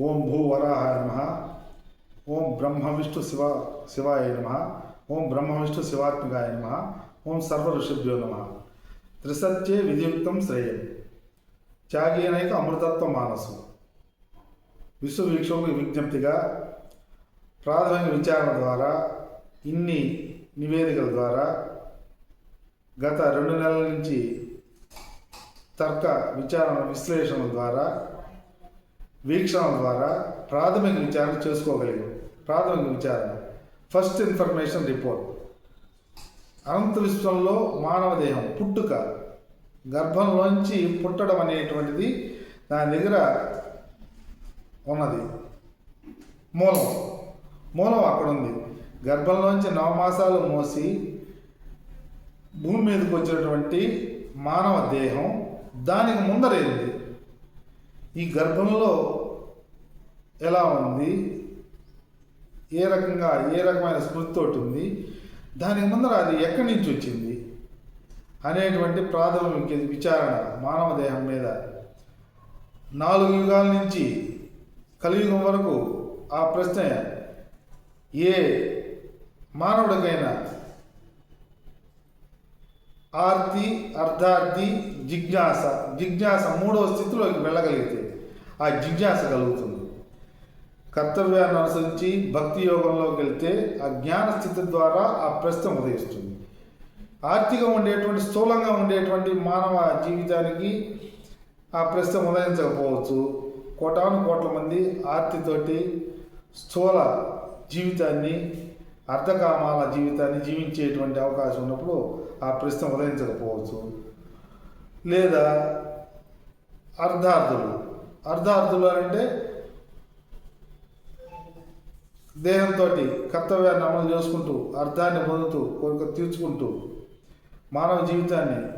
ఓం భూవరాహాయ నమ. ఓం బ్రహ్మ విష్ణు శివ శివాయ నమ. ఓం బ్రహ్మ విష్ణు శివాత్మికాయ నమ. ఓం సర్వ ఋషభ్యో నమ. త్రిసత్యే విధియుక్తం శ్రేయం. త్యాగేనైక అమృతత్వ మానసు. విశ్వవీక్షకు విజ్ఞప్తిగా ప్రాథమిక విచారణ ద్వారా ఇన్ని నివేదికల ద్వారా గత రెండు నెలల నుంచి తర్క విచారణ విశ్లేషణ ద్వారా వీక్షణ ద్వారా ప్రాథమిక విచారణ చేసుకోగలిగాం. ప్రాథమిక విచారణ. ఫస్ట్ ఇన్ఫర్మేషన్ రిపోర్ట్ అనంత విశ్వంలో మానవ దేహం పుట్టుక. గర్భంలోంచి పుట్టడం అనేటువంటిది దాని దగ్గర ఉన్నది. మూలం. మూలం అక్కడ ఉంది. గర్భంలోంచి నవమాసాలు మోసి భూమి మీదకి వచ్చినటువంటి మానవ దేహం దానికి ముందరేంది ఈ గర్భంలో ఎలా ఉంది? ఏ రకంగా ఏ రకమైన స్మృతితోటి ఉంది? దానికి ముందర అది ఎక్కడి నుంచి వచ్చింది? అనేటువంటి ప్రాథమిక విచారణ మానవ దేహం మీద. నాలుగు యుగాల నుంచి కలియుగం వరకు ఆ ప్రశ్న ఏ మానవుడికైనా ఆర్తి అర్ధార్థి జిజ్ఞాస. జిజ్ఞాస మూడవ స్థితిలోకి వెళ్ళగలిగితే ఆ జిజ్ఞాస కలుగుతుంది. కర్తవ్యాన్ని అనుసరించి భక్తి యోగంలోకి వెళ్తే ఆ జ్ఞాన స్థితి ద్వారా ఆ ప్రశ్న ఉదయిస్తుంది. ఆర్థిక ఉండేటువంటి స్థూలంగా ఉండేటువంటి మానవ జీవితానికి ఆ ప్రశ్న ఉదయించకపోవచ్చు. కోటాను కోట్ల మంది ఆర్తితోటి స్థూల జీవితాన్ని అర్ధకామాల జీవితాన్ని జీవించేటువంటి అవకాశం ఉన్నప్పుడు ఆ ప్రశ్న ఉదయించకపోవచ్చు. లేదా అర్ధార్థులు. అర్ధార్థులు అంటే దేహంతో కర్తవ్యాన్ని అమలు చేసుకుంటూ అర్థాన్ని పొందుతూ కోరిక తీర్చుకుంటూ మానవ జీవితాన్ని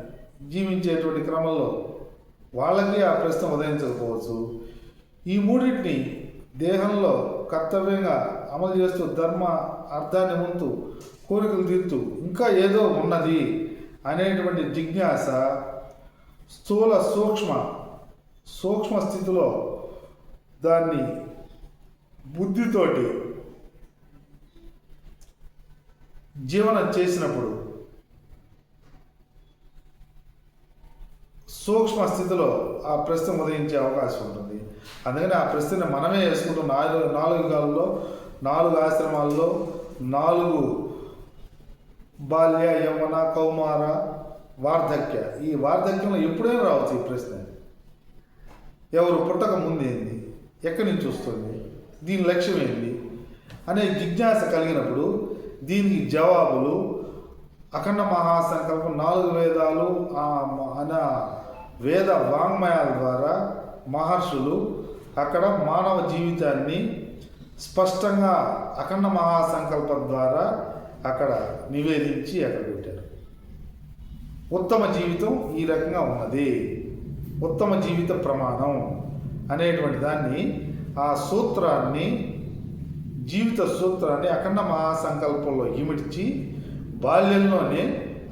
జీవించేటువంటి క్రమంలో వాళ్ళకి ఆ ప్రశ్న ఉదయించకపోవచ్చు. ఈ మూడింటిని దేహంలో కర్తవ్యంగా అమలు చేస్తూ ధర్మ అర్థాన్ని ముందు కోరికలు తీరుతూ ఇంకా ఏదో ఉన్నది అనేటువంటి జిజ్ఞాస స్థూల సూక్ష్మ సూక్ష్మ స్థితిలో దాన్ని బుద్ధితోటి జీవనం చేసినప్పుడు సూక్ష్మ స్థితిలో ఆ ప్రశ్న ఉదయించే అవకాశం ఉంటుంది. అందుకని ఆ ప్రశ్నని మనమే వేసుకుంటూ నాలుగు నాలుగు కాలంలో నాలుగు ఆశ్రమాల్లో నాలుగు బాల్య యమన కౌమార వార్ధక్య. ఈ వార్ధక్యంలో ఎప్పుడైనా రావచ్చు ఈ ప్రశ్న. ఎవరు పుట్టక ముందేంది ఎక్కడి నుంచి వస్తుంది? దీని లక్ష్యం ఏంది? అనే జిజ్ఞాస కలిగినప్పుడు దీనికి జవాబులు అఖండ మహాసంకల్పం నాలుగు వేదాలు ఆ అన వేద వాంగ్మయాల ద్వారా మహర్షులు అక్కడ మానవ జీవితాన్ని స్పష్టంగా అఖండ మహాసంకల్పం ద్వారా అక్కడ నివేదించి అక్కడ పెట్టారు. ఉత్తమ జీవితం ఈ రకంగా ఉన్నది. ఉత్తమ జీవిత ప్రమాణం అనేటువంటి దాన్ని ఆ సూత్రాన్ని జీవిత సూత్రాన్ని అఖండ మహాసంకల్పంలో ఇమిడ్చి బాల్యంలోనే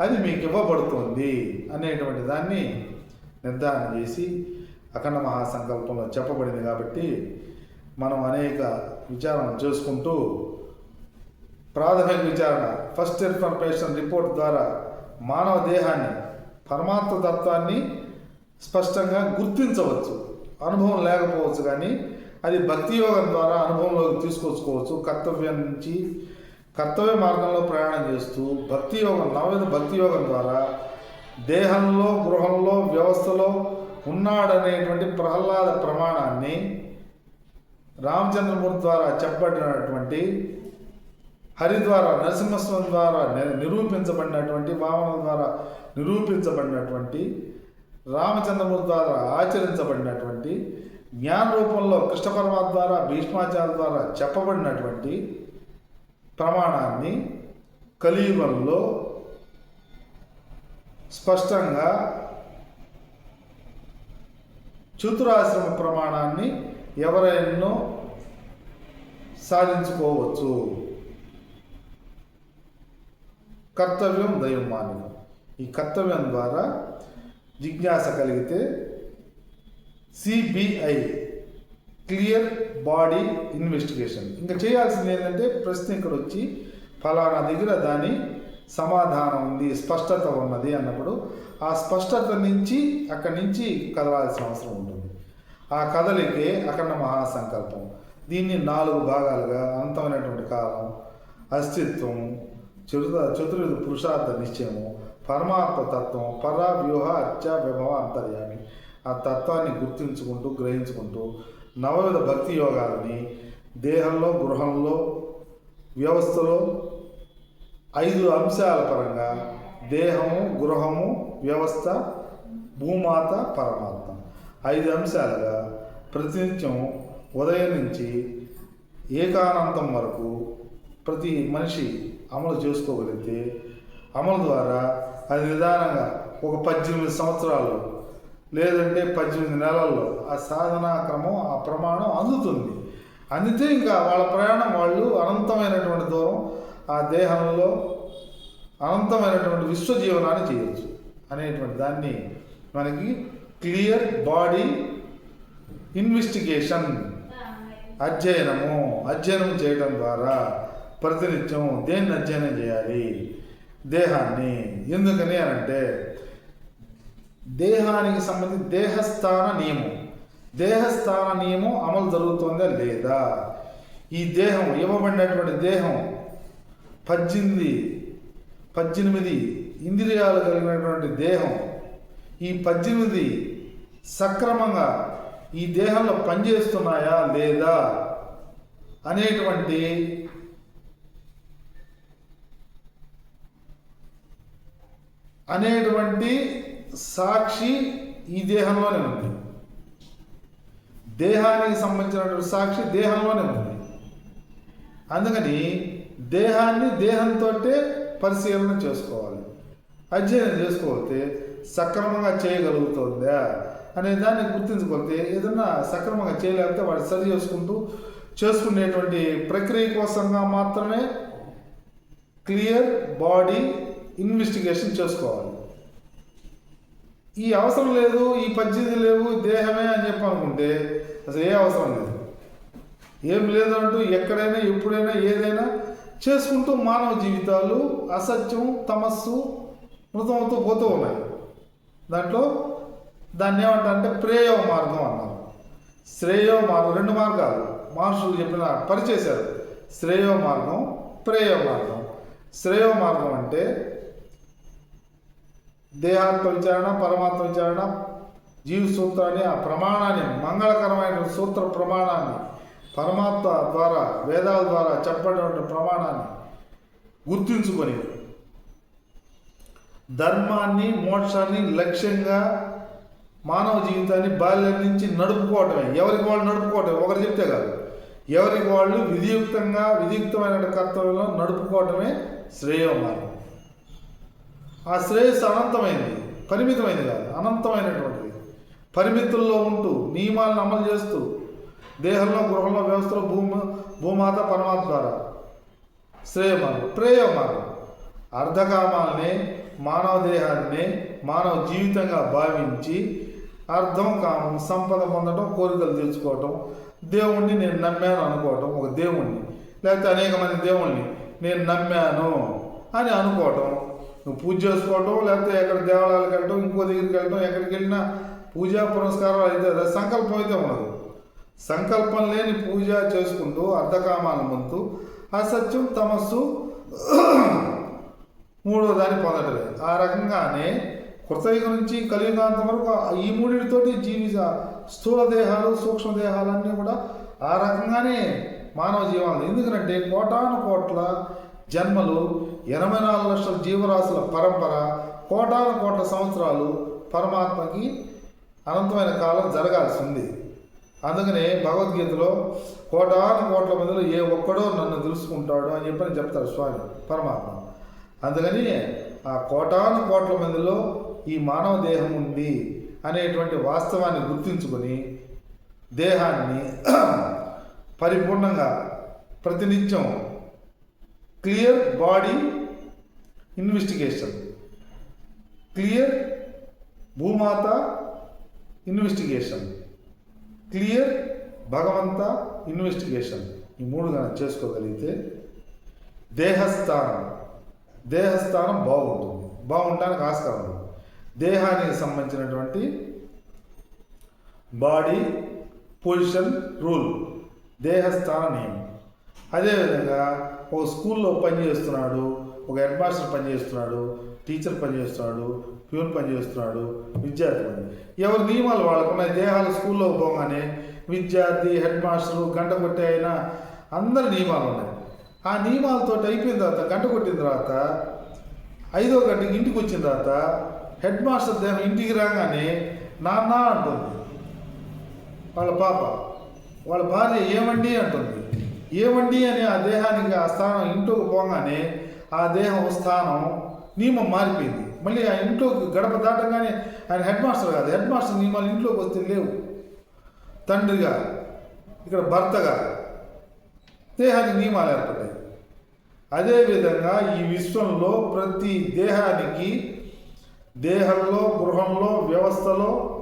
అది మీకు ఇవ్వబడుతుంది అనేటువంటి దాన్ని నిర్ధారణ చేసి అఖండ మహాసంకల్పంలో చెప్పబడింది కాబట్టి మనం అనేక విచారణ చేసుకుంటూ ప్రాథమిక విచారణ ఫస్ట్ ఇన్ఫర్మేషన్ రిపోర్ట్ ద్వారా మానవ దేహాన్ని పరమాత్మ తత్వాన్ని స్పష్టంగా గుర్తించవచ్చు. అనుభవం లేకపోవచ్చు కానీ అది భక్తి యోగం ద్వారా అనుభవంలోకి తీసుకొచ్చుకోవచ్చు. కర్తవ్యం నుంచి కర్తవ్య మార్గంలో ప్రయాణం చేస్తూ భక్తి యోగం నవైన భక్తి యోగం ద్వారా దేహంలో గృహంలో వ్యవస్థలో ఉన్నాడనేటువంటి ప్రహ్లాద ప్రమాణాన్ని రామచంద్రమూర్తి ద్వారా చెప్పబడినటువంటి హరి ద్వారా నరసింహస్వామి ద్వారా నిరూపించబడినటువంటి భావనల ద్వారా నిరూపించబడినటువంటి రామచంద్రమూర్తి ద్వారా ఆచరించబడినటువంటి జ్ఞాన రూపంలో కృష్ణ పరమాత్మ ద్వారా భీష్మాచార్య ద్వారా చెప్పబడినటువంటి ప్రమాణాన్ని కలియుగంలో స్పష్టంగా చతురాశ్రమ ప్రమాణాన్ని ఎవరైనా సాధించుకోవచ్చు. కర్తవ్యం దైవం ఈ కర్తవ్యం ద్వారా జిజ్ఞాస కలిగితే సిబిఐ క్లియర్ బాడీ ఇన్వెస్టిగేషన్. ఇంకా చేయాల్సింది ఏంటంటే ప్రశ్న ఇక్కడ వచ్చి ఫలానా దగ్గర దాని సమాధానం ఉంది స్పష్టత ఉన్నది అన్నప్పుడు ఆ స్పష్టత నుంచి అక్కడి నుంచి కదలాల్సిన అవసరం ఉంటుంది. ఆ కదలికే అఖండ మహాసంకల్పం. దీన్ని నాలుగు భాగాలుగా అంతమైనటువంటి కాలం అస్తిత్వం చతుర్థ చతుర్విధ పురుషార్థ నిశ్చయము పరమాత్మ తత్వం పర వ్యూహ అత్య విభవ అంతర్యామి. ఆ తత్వాన్ని గుర్తించుకుంటూ గ్రహించుకుంటూ నవవిధ భక్తి యోగాలని దేహంలో గృహంలో వ్యవస్థలో ఐదు అంశాల పరంగా దేహము గృహము వ్యవస్థ భూమాత పరమాత్మ. ఐదు అంశాలుగా ప్రతినిత్యం ఉదయం నుంచి ఏకానంతం వరకు ప్రతి మనిషి అమలు చేసుకోగలిగితే అమలు ద్వారా అది నిదానంగా ఒక పద్దెనిమిది సంవత్సరాలు లేదంటే పద్దెనిమిది నెలల్లో ఆ సాధనా క్రమం ఆ ప్రమాణం అందుతుంది. అందితే ఇంకా వాళ్ళ ప్రయాణం వాళ్ళు అనంతమైనటువంటి దూరం ఆ దేహంలో అనంతమైనటువంటి విశ్వజీవనాన్ని చేయొచ్చు అనేటువంటి దాన్ని మనకి క్లియర్ బాడీ ఇన్వెస్టిగేషన్. అధ్యయనము. అధ్యయనం చేయడం ద్వారా ప్రతినిత్యం దేన్ని అధ్యయనం చేయాలి? దేహాన్ని. ఎందుకని అని అంటే దేహానికి సంబంధించి దేహస్థాన నియమం. దేహస్థాన నియమం అమలు జరుగుతుందా లేదా? ఈ దేహం ఇవ్వబడినటువంటి దేహం పద్దెనిమిది పద్దెనిమిది ఇంద్రియాలు కలిగినటువంటి దేహం. ఈ పద్దెనిమిది సక్రమంగా ఈ దేహంలో పనిచేస్తున్నాయా లేదా అనేటువంటి అనేటువంటి సాక్షి ఈ దేహంలోనే ఉంది. దేహానికి సంబంధించినటువంటి సాక్షి దేహంలోనే ఉంది. అందుకని దేహాన్ని దేహంతో పరిశీలన చేసుకోవాలి. అధ్యయనం చేసుకోకపోతే సక్రమంగా చేయగలుగుతుందా? అనే దాన్ని గుర్తించుకోతే ఏదన్నా సక్రమంగా చేయలేకపోతే వాడు సరి చేసుకుంటూ చేసుకునేటువంటి ప్రక్రియ కోసంగా మాత్రమే క్లియర్ బాడీ ఇన్వెస్టిగేషన్ చేసుకోవాలి. ఈ అవసరం లేదు ఈ పద్ధతి లేవు దేహమే అని చెప్పి అనుకుంటే అసలు ఏ అవసరం లేదు. ఏం లేదంటూ ఎక్కడైనా ఎప్పుడైనా ఏదైనా చేసుకుంటూ మానవ జీవితాలు అసత్యం తమస్సు మృతమవుతూ పోతూ ఉన్నాయి. దాంట్లో దాన్ని ఏమంటారంటే ప్రేయో మార్గం అన్నారు. శ్రేయో మార్గం రెండు మార్గాలు. మహర్షులు చెప్పిన పరిచేశారు. శ్రేయో మార్గం ప్రేయో మార్గం. శ్రేయో మార్గం అంటే దేహాత్మ విచారణ పరమాత్మ విచారణ జీవ సూత్రాన్ని ఆ ప్రమాణాన్ని మంగళకరమైన సూత్ర ప్రమాణాన్ని పరమాత్మ ద్వారా వేదాల ద్వారా చెప్పబడిన ప్రమాణాన్ని గుర్తుంచుకొని ధర్మాన్ని మోక్షాన్ని లక్ష్యంగా మానవ జీవితాన్ని బాల్యం నుంచి నడుపుకోవటమే. ఎవరికి వాళ్ళు నడుపుకోవటమే? ఒకరు చెప్తే కాదు. ఎవరికి వాళ్ళు విధియుక్తంగా విధియుక్తమైన కర్తవ్యంలో నడుపుకోవటమే శ్రేయో మార్గం. ఆ శ్రేయస్సు అనంతమైనది పరిమితమైనది కాదు. అనంతమైనటువంటిది. పరిమితుల్లో ఉంటూ నియమాలను అమలు చేస్తూ దేహంలో గృహంలో వ్యవస్థలో భూమి భూమాత పరమాత్మ ద్వారా ప్రేయ మార్గం. అర్ధకామాలనే మానవ దేహాన్ని మానవ జీవితంగా భావించి అర్థం కామం సంపద పొందడం కోరికలు తీర్చుకోవటం దేవుణ్ణి నేను నమ్మాను అనుకోవటం ఒక దేవుణ్ణి. లేకపోతే అనేక మంది దేవుణ్ణి నేను నమ్మాను అని అనుకోవటం. నువ్వు పూజ చేసుకోవటం లేకపోతే ఎక్కడ దేవాలయాలకు వెళ్ళటం ఇంకో దగ్గరికి వెళ్ళటం ఎక్కడికి వెళ్ళినా పూజా పురస్కారాలు అయితే అదే. సంకల్పం అయితే ఉండదు. సంకల్పం లేని పూజ చేసుకుంటూ అర్ధకామాలను పొందుతూ అసత్యం తమస్సు మూడో దాన్ని పొందటమే. ఆ రకంగానే కృతయుగం నుంచి కలియుగాంతం వరకు ఈ మూడిటితోటి జీవిత స్థూల దేహాలు సూక్ష్మ కూడా ఆ రకంగానే మానవ జీవాలు. ఎందుకంటే కోటాను కోట్ల జన్మలు ఎనభై నాలుగు లక్షల జీవరాశుల పరంపర కోటాను కోట్ల సంవత్సరాలు పరమాత్మకి అనంతమైన కాలం జరగాల్సి ఉంది. అందుకనే భగవద్గీతలో కోటాను కోట్ల మందిలో ఏ ఒక్కడో నన్ను తెలుసుకుంటాడు అని చెప్పని చెప్తారు స్వామి పరమాత్మ. అందుకని ఆ కోటాను కోట్ల మందిలో ఈ మానవ దేహం ఉంది అనేటువంటి వాస్తవాన్ని గుర్తించుకొని దేహాన్ని పరిపూర్ణంగా ప్రతినిత్యం క్లియర్ బాడీ ఇన్వెస్టిగేషన్. క్లియర్ భూమాత ఇన్వెస్టిగేషన్. క్లియర్ భగవంత ఇన్వెస్టిగేషన్. ఈ మూడు కనుక చేసుకోగలిగితే దేహస్థానం దేహస్థానం బాగుంటుంది. బాగుండడానికి ఆస్కారం ఉంది. దేహానికి సంబంధించినటువంటి బాడీ పొజిషన్ రూల్ దేహస్థాన నియమం. అదేవిధంగా ఒక స్కూల్లో పనిచేస్తున్నాడు ఒక హెడ్ మాస్టర్ పనిచేస్తున్నాడు టీచర్ పనిచేస్తున్నాడు ప్యూన్ పనిచేస్తున్నాడు విద్యార్థి పని ఎవరి నియమాలు వాళ్ళకున్నాయి దేహాలు స్కూల్లో పోగానే విద్యార్థి హెడ్ మాస్టరు గంట కొట్టే అయినా అందరి నియమాలు ఉన్నాయి. ఆ నియమాలతో అయిపోయిన తర్వాత గంట కొట్టిన తర్వాత ఐదో గంటకి ఇంటికి వచ్చిన తర్వాత హెడ్ మాస్టర్ దేహం ఇంటికి రాగానే నాన్న అంటుంది. వాళ్ళ పాప వాళ్ళ భార్య ఏమండి? అంటుంది. ఏమండి? అని ఆ దేహానికి ఆ స్థానం ఇంట్లోకి పోగానే ఆ దేహం స్థానం నియమం మారిపోయింది. మళ్ళీ ఆ ఇంట్లోకి గడప దాటంగానే ఆయన హెడ్ మాస్టర్ కాదు. హెడ్ మాస్టర్ నియమాలు ఇంట్లోకి వస్తే లేవు. తండ్రిగా ఇక్కడ భర్తగా దేహానికి నియమాలు ఏర్పడ్డాయి. అదేవిధంగా ఈ విశ్వంలో ప్రతి దేహానికి దేహంలో గృహంలో వ్యవస్థలో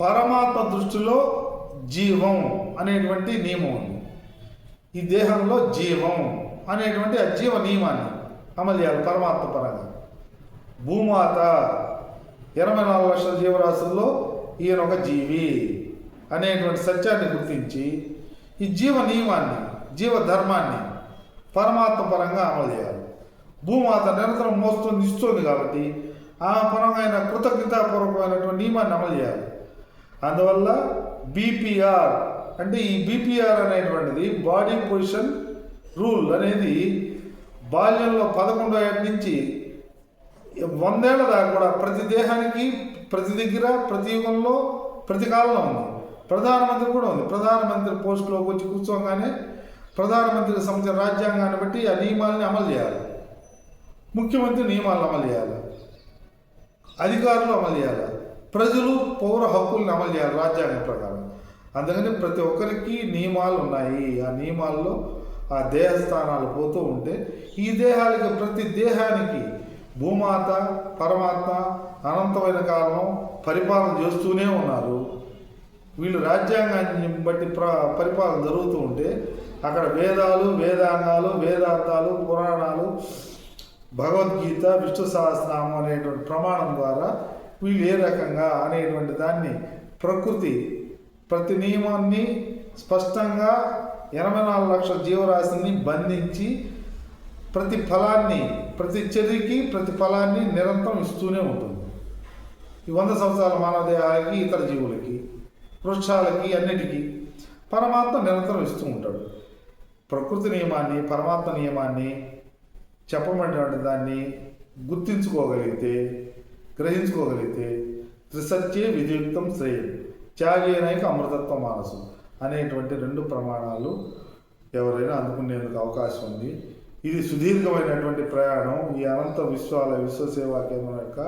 పరమాత్మ దృష్టిలో జీవం అనేటువంటి నియమం ఉంది ఈ దేహంలో జీవం అనేటువంటి ఆ జీవ నియమాన్ని అమలు చేయాలి పరమాత్మ పరంగా. భూమాత ఇరవై నాలుగు లక్షల జీవరాశుల్లో ఈయన ఒక జీవి అనేటువంటి సత్యాన్ని గుర్తించి ఈ జీవ నియమాన్ని జీవ ధర్మాన్ని పరమాత్మ పరంగా అమలు చేయాలి. భూమాత నిరంతరం మోస్తుంది ఇస్తుంది కాబట్టి ఆ పరమైన కృతజ్ఞతాపూర్వకమైనటువంటి నియమాన్ని అమలు చేయాలి. అందువల్ల బీపీఆర్ అంటే ఈ బీపీఆర్ అనేటువంటిది బాడీ పొజిషన్ రూల్ అనేది బాల్యంలో పదకొండో ఏటి నుంచి వందేళ్ళ దాకా కూడా ప్రతి దేహానికి ప్రతి దగ్గర ప్రతి యుగంలో ప్రతి కాలంలో ఉంది. ప్రధానమంత్రి కూడా ఉంది. ప్రధానమంత్రి పోస్టులోకి వచ్చి కూర్చోగానే ప్రధానమంత్రికి సంబంధించిన రాజ్యాంగాన్ని బట్టి ఆ నియమాలని అమలు చేయాలి. ముఖ్యమంత్రి నియమాలను అమలు చేయాలి. అధికారులు అమలు చేయాలి? ప్రజలు పౌర హక్కుల్ని అమలు చేయాలి రాజ్యాంగం ప్రకారం. అందుకని ప్రతి ఒక్కరికి నియమాలు ఉన్నాయి. ఆ నియమాల్లో ఆ దేహస్థానాలు పోతూ ఉంటే ఈ దేహాలకి ప్రతి దేహానికి భూమాత పరమాత్మ అనంతమైన కాలం పరిపాలన చేస్తూనే ఉన్నారు. వీళ్ళు రాజ్యాంగాన్ని బట్టి ప్ర పరిపాలన జరుగుతూ ఉంటే అక్కడ వేదాలు వేదాంగాలు వేదాంతాలు పురాణాలు భగవద్గీత విష్ణు సహస్రనామం అనేటువంటి ప్రమాణం ద్వారా వీళ్ళు ఏ రకంగా అనేటువంటి దాన్ని ప్రకృతి ప్రతి నియమాన్ని స్పష్టంగా ఎనభై నాలుగు లక్షల జీవరాశిని బంధించి ప్రతి ఫలాన్ని ప్రతి చర్యకి ప్రతి ఫలాన్ని నిరంతరం ఇస్తూనే ఉంటుంది. ఈ వంద సంవత్సరాల మానవ దేహాలకి ఇతర జీవులకి వృక్షాలకి అన్నిటికీ పరమాత్మ నిరంతరం ఇస్తూ ఉంటాడు. ప్రకృతి నియమాన్ని పరమాత్మ నియమాన్ని చెప్పమంటే దాన్ని గుర్తించుకోగలిగితే గ్రహించుకోగలిగితే త్రిసత్యే విధియుక్తం శ్రేయం. త్యాగేనైక అమృతత్వ మానసు అనేటువంటి రెండు ప్రమాణాలు ఎవరైనా అందుకునేందుకు అవకాశం ఉంది. ఇది సుదీర్ఘమైనటువంటి ప్రయాణం. ఈ అనంత విశ్వాల విశ్వసేవా కేంద్రం యొక్క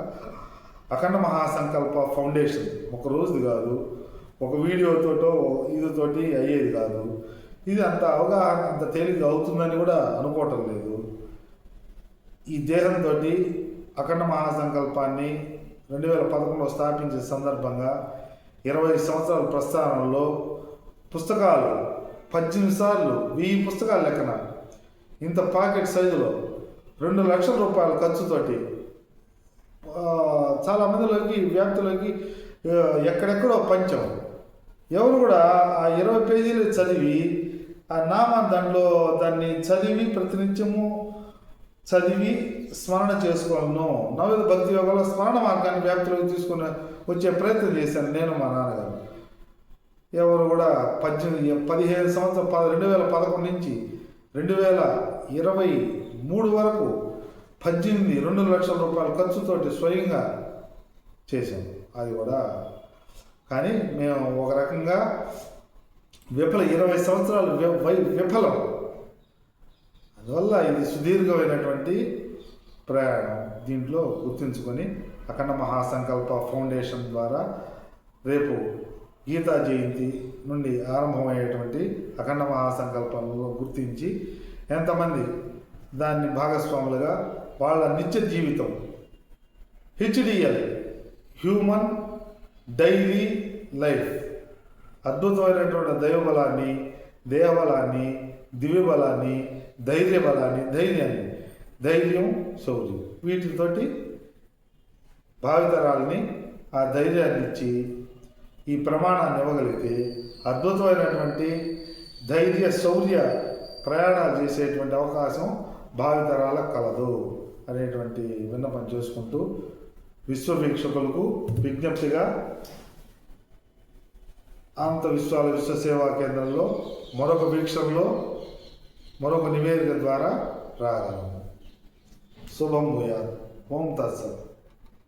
అఖండ మహాసంకల్ప ఫౌండేషన్. ఒక రోజుది కాదు ఒక వీడియోతోటో ఇదితోటి అయ్యేది కాదు. ఇది అంత అవగాహన అంత తేలిక అవుతుందని కూడా అనుకోవటం లేదు. ఈ దేహంతో అఖండ మహాసంకల్పాన్ని రెండు వేల పదకొండులో స్థాపించే సందర్భంగా ఇరవై సంవత్సరాల ప్రస్థానంలో పుస్తకాలు పద్దెనిమిది సార్లు వెయ్యి పుస్తకాలు లెక్కన. ఇంత పాకెట్ సైజులో రెండు లక్షల రూపాయల ఖర్చుతోటి చాలామందిలోకి చాలా మందిలోకి వ్యాప్తిలోకి ఎక్కడెక్కడో పంచం. ఎవరు కూడా ఆ ఇరవై పేజీలు చదివి ఆ నామా దాంట్లో దాన్ని చదివి ప్రతినిత్యము చదివి స్మరణ చేసుకోవాలను. నవీన భక్తి యోగంలో స్మరణ మార్గాన్ని వ్యాప్తిలోకి తీసుకుని వచ్చే ప్రయత్నం చేశాను నేను మా నాన్నగారు. ఎవరు కూడా పద్దెనిమిది పదిహేను సంవత్సరం పద రెండు వేల పదకొండు నుంచి రెండు వేల ఇరవై మూడు వరకు పద్దెనిమిది రెండు లక్షల రూపాయల ఖర్చుతోటి స్వయంగా చేశాం అది కూడా కానీ మేము ఒక రకంగా విఫల ఇరవై సంవత్సరాలు వై- విఫలం. అందువల్ల ఇది సుదీర్ఘమైనటువంటి ప్రయాణం. దీంట్లో గుర్తుంచుకొని అఖండ మహాసంకల్ప ఫౌండేషన్ ద్వారా రేపు గీతా జయంతి నుండి ఆరంభమయ్యేటువంటి అఖండ మహాసంకల్పంలో గుర్తించి ఎంతమంది దాన్ని భాగస్వాములుగా వాళ్ళ నిత్య జీవితం హెచ్డిఎల్ హ్యూమన్ డైలీ లైఫ్ అద్భుతమైనటువంటి దైవబలాన్ని దేహబలాన్ని దివ్యబలాన్ని ధైర్య బలాన్ని ధైర్యాన్ని ధైర్యం శౌర్యం వీటితోటి భావితరాలని ఆ ధైర్యాన్ని ఇచ్చి ఈ ప్రమాణాన్ని ఇవ్వగలిగితే అద్భుతమైనటువంటి ధైర్య శౌర్య ప్రయాణాలు చేసేటువంటి అవకాశం భావితరాలకు కలదు అనేటువంటి విన్నపం చేసుకుంటూ విశ్వ వీక్షకులకు విజ్ఞప్తిగా ఆంత విశ్వాల విశ్వ సేవా కేంద్రంలో మరొక వీక్షణలో మరొక నివేదిక ద్వారా రాగలము. శుభం భూయాత్. ఓం తత్సత్.